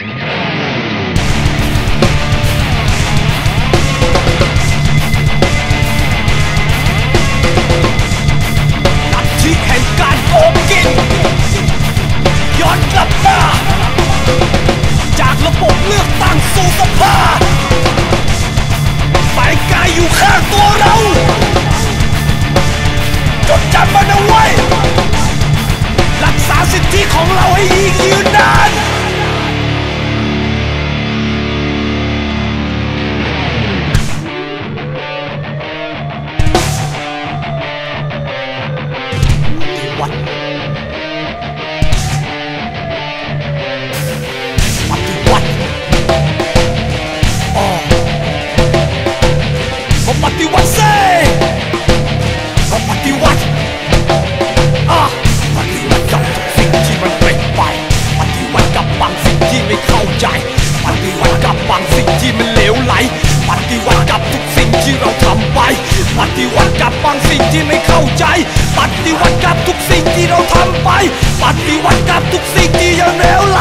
ข้างตัวเราจดจำมันเอาไว้รักษาสิทธิของเราให้ยิ่ง วัติเซ่ปฏิวัติอะปฏิวัติกับสิ่งที่มันเปลี่ยนไป ปฏิวัติกับบางสิ่งที่ไม่เข้าใจ ปฏิวัติกับบางสิ่งที่มันเลวไหล ปฏิวัติกับทุกสิ่งที่เราทำไป ปฏิวัติกับบางสิ่งที่ไม่เข้าใจ ปฏิวัติกับทุกสิ่งที่เราทำไป ปฏิวัติกับทุกสิ่งที่ยังเลวไหล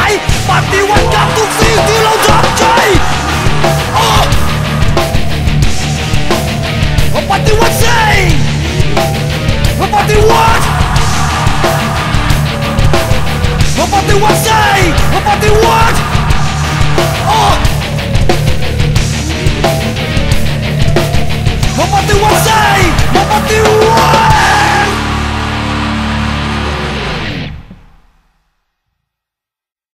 ปฏิวัติปฏิวัติสิปฏิวัติอ้อ